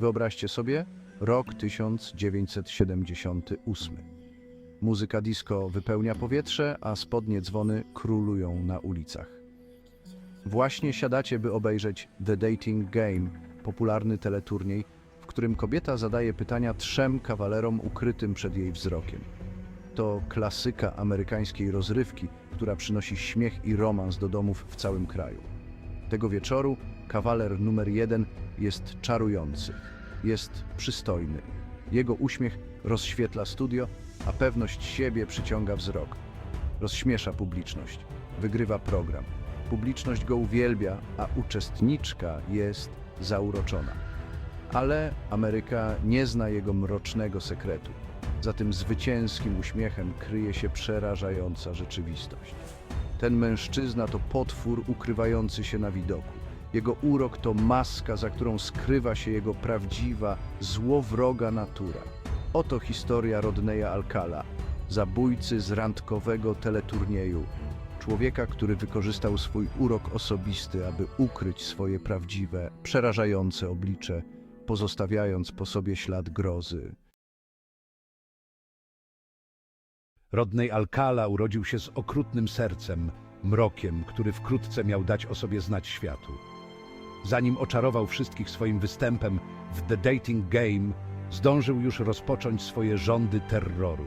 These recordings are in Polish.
Wyobraźcie sobie, rok 1978. Muzyka disco wypełnia powietrze, a spodnie dzwony królują na ulicach. Właśnie siadacie, by obejrzeć The Dating Game, popularny teleturniej, w którym kobieta zadaje pytania trzem kawalerom ukrytym przed jej wzrokiem. To klasyka amerykańskiej rozrywki, która przynosi śmiech i romans do domów w całym kraju. Tego wieczoru kawaler numer jeden jest czarujący, jest przystojny. Jego uśmiech rozświetla studio, a pewność siebie przyciąga wzrok. Rozśmiesza publiczność, wygrywa program. Publiczność go uwielbia, a uczestniczka jest zauroczona. Ale Ameryka nie zna jego mrocznego sekretu. Za tym zwycięskim uśmiechem kryje się przerażająca rzeczywistość. Ten mężczyzna to potwór ukrywający się na widoku. Jego urok to maska, za którą skrywa się jego prawdziwa, złowroga natura. Oto historia Rodneya Alcala, zabójcy z randkowego teleturnieju. Człowieka, który wykorzystał swój urok osobisty, aby ukryć swoje prawdziwe, przerażające oblicze, pozostawiając po sobie ślad grozy. Rodney Alcala urodził się z okrutnym sercem, mrokiem, który wkrótce miał dać o sobie znać światu. Zanim oczarował wszystkich swoim występem w The Dating Game, zdążył już rozpocząć swoje rządy terroru.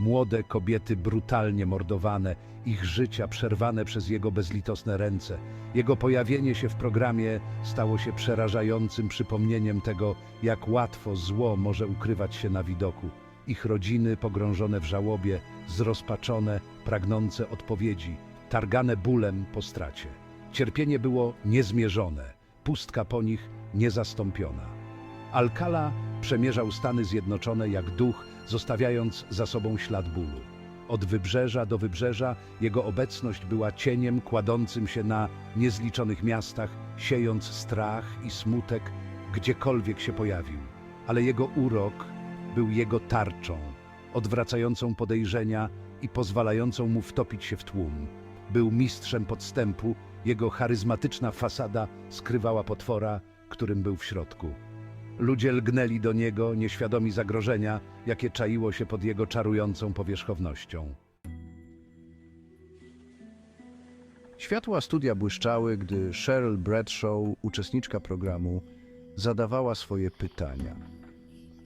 Młode kobiety brutalnie mordowane, ich życia przerwane przez jego bezlitosne ręce. Jego pojawienie się w programie stało się przerażającym przypomnieniem tego, jak łatwo zło może ukrywać się na widoku. Ich rodziny pogrążone w żałobie, zrozpaczone, pragnące odpowiedzi, targane bólem po stracie. Cierpienie było niezmierzone, pustka po nich niezastąpiona. Alcala przemierzał Stany Zjednoczone jak duch, zostawiając za sobą ślad bólu. Od wybrzeża do wybrzeża jego obecność była cieniem kładącym się na niezliczonych miastach, siejąc strach i smutek gdziekolwiek się pojawił. Ale jego urok był jego tarczą, odwracającą podejrzenia i pozwalającą mu wtopić się w tłum. Był mistrzem podstępu, jego charyzmatyczna fasada skrywała potwora, którym był w środku. Ludzie lgnęli do niego, nieświadomi zagrożenia, jakie czaiło się pod jego czarującą powierzchownością. Światła studia błyszczały, gdy Cheryl Bradshaw, uczestniczka programu, zadawała swoje pytania.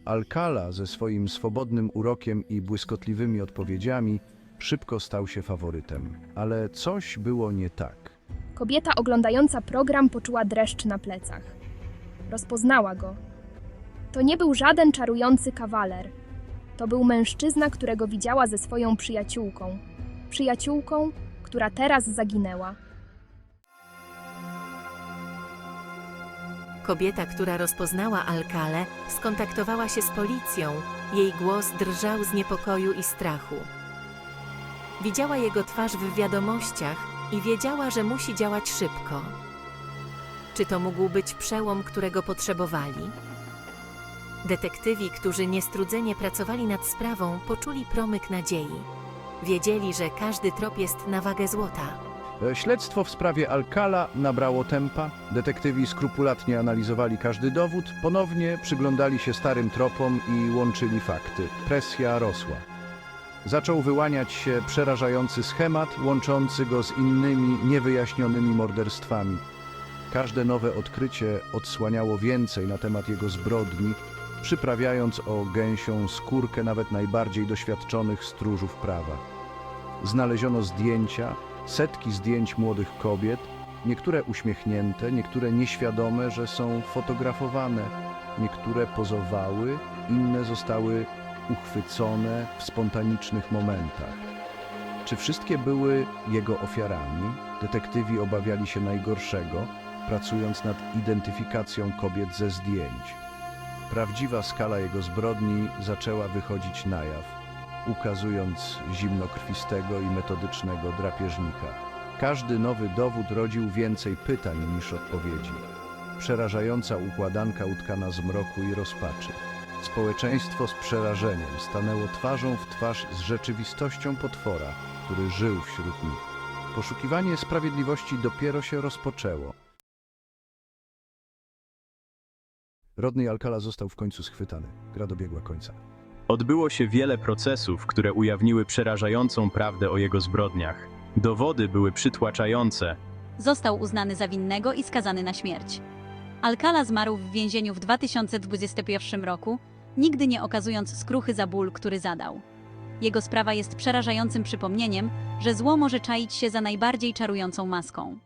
Alcala ze swoim swobodnym urokiem i błyskotliwymi odpowiedziami szybko stał się faworytem, ale coś było nie tak. Kobieta oglądająca program poczuła dreszcz na plecach. Rozpoznała go. To nie był żaden czarujący kawaler. To był mężczyzna, którego widziała ze swoją przyjaciółką. Przyjaciółką, która teraz zaginęła. Kobieta, która rozpoznała Alkale, skontaktowała się z policją. Jej głos drżał z niepokoju i strachu. Widziała jego twarz w wiadomościach i wiedziała, że musi działać szybko. Czy to mógł być przełom, którego potrzebowali? Detektywi, którzy niestrudzenie pracowali nad sprawą, poczuli promyk nadziei. Wiedzieli, że każdy trop jest na wagę złota. Śledztwo w sprawie Alcala nabrało tempa, detektywi skrupulatnie analizowali każdy dowód, ponownie przyglądali się starym tropom i łączyli fakty. Presja rosła. Zaczął wyłaniać się przerażający schemat, łączący go z innymi niewyjaśnionymi morderstwami. Każde nowe odkrycie odsłaniało więcej na temat jego zbrodni, przyprawiając o gęsią skórkę nawet najbardziej doświadczonych stróżów prawa. Znaleziono zdjęcia, setki zdjęć młodych kobiet, niektóre uśmiechnięte, niektóre nieświadome, że są fotografowane, niektóre pozowały, inne zostały uchwycone w spontanicznych momentach. Czy wszystkie były jego ofiarami? Detektywi obawiali się najgorszego, pracując nad identyfikacją kobiet ze zdjęć. Prawdziwa skala jego zbrodni zaczęła wychodzić na jaw ukazując zimnokrwistego i metodycznego drapieżnika. Każdy nowy dowód rodził więcej pytań niż odpowiedzi. Przerażająca układanka utkana z mroku i rozpaczy. Społeczeństwo z przerażeniem stanęło twarzą w twarz z rzeczywistością potwora, który żył wśród nich. Poszukiwanie sprawiedliwości dopiero się rozpoczęło. Rodney Alcala został w końcu schwytany. Gra dobiegła końca. Odbyło się wiele procesów, które ujawniły przerażającą prawdę o jego zbrodniach. Dowody były przytłaczające. Został uznany za winnego i skazany na śmierć. Alcala zmarł w więzieniu w 2021 roku, nigdy nie okazując skruchy za ból, który zadał. Jego sprawa jest przerażającym przypomnieniem, że zło może czaić się za najbardziej czarującą maską.